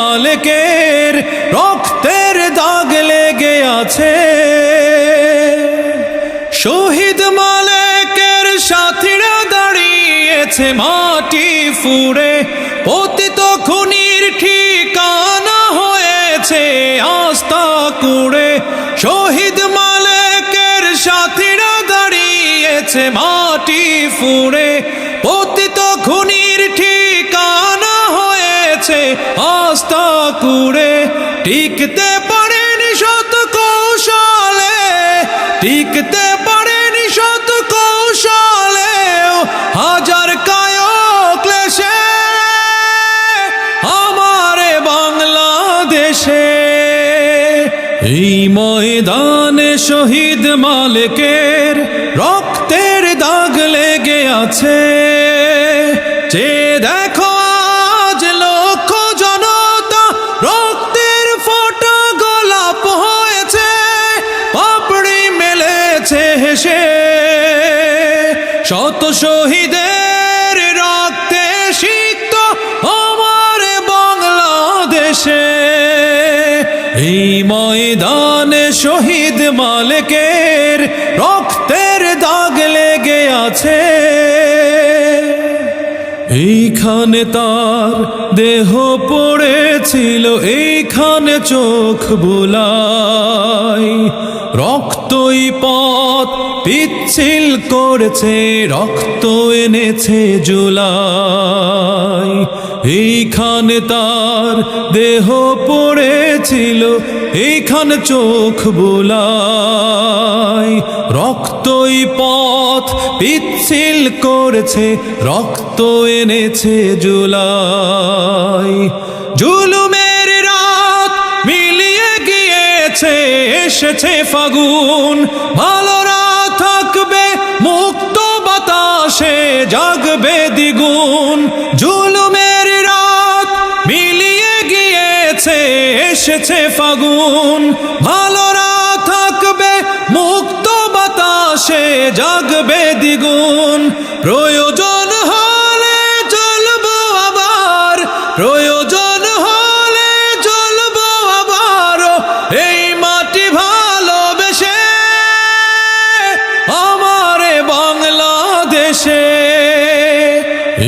মালিকের রক্তের দাগ লেগে আছে। শহীদ মালিকের সাথীরা দাঁড়িয়েছে মাটি ফুড়ে। পতিত খুনির ঠিকানা হয়েছে আস্থা কুড়ে। শহীদ মালিকের সাথীরা দাঁড়িয়েছে মাটি ফুড়ে। পতিত ঠিকানা হয়েছে আস্থা কুড়ে টিকতে পারেনি শত কৌশলে, টিকতে পারেনি শত কৌশলে হাজার কায়ক ক্লেশে আমারে বাংলাদেশে। এই ময়দানে শহীদ মালিকের রক্তের দাগ লেগে আছে। শত শহীদের রক্তে সিক্ত আমার বাংলাদেশে। এই ময়দানে শহীদ মালিকের রক্তের দাগ লেগে আছে। এইখানে তার দেহ পড়েছিল, এইখানে চোখ বুলাই। রক্তই পথ পিচ্ছিল করেছে, রক্ত এনেছে জুলাই। এইখানে তার দেহ পড়েছিল, এইখানে চোখ বুলাই। রক্তই পথ পিচ্ছিল করেছে, রক্ত এনেছে জুলাই। জুলুমের এসেছে ফাগুন। ভালো রাত থাকবে, মুক্ত বাতাসে জাগবে দ্বিগুণ। জুলুমের রাত মিলিয়ে গিয়েছে, এসেছে ফাগুন। ভালো রাত থাকবে, মুক্ত বাতাসে জাগবে দ্বিগুণ। প্রয়োজন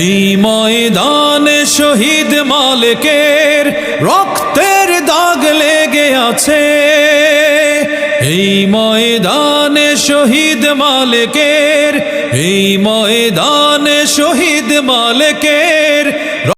এই ময়দানে শহীদ মালিকের রক্তের দাগ লেগে আছে। এই ময়দানে শহীদ মালিকের, এই ময়দানে শহীদ মালিকের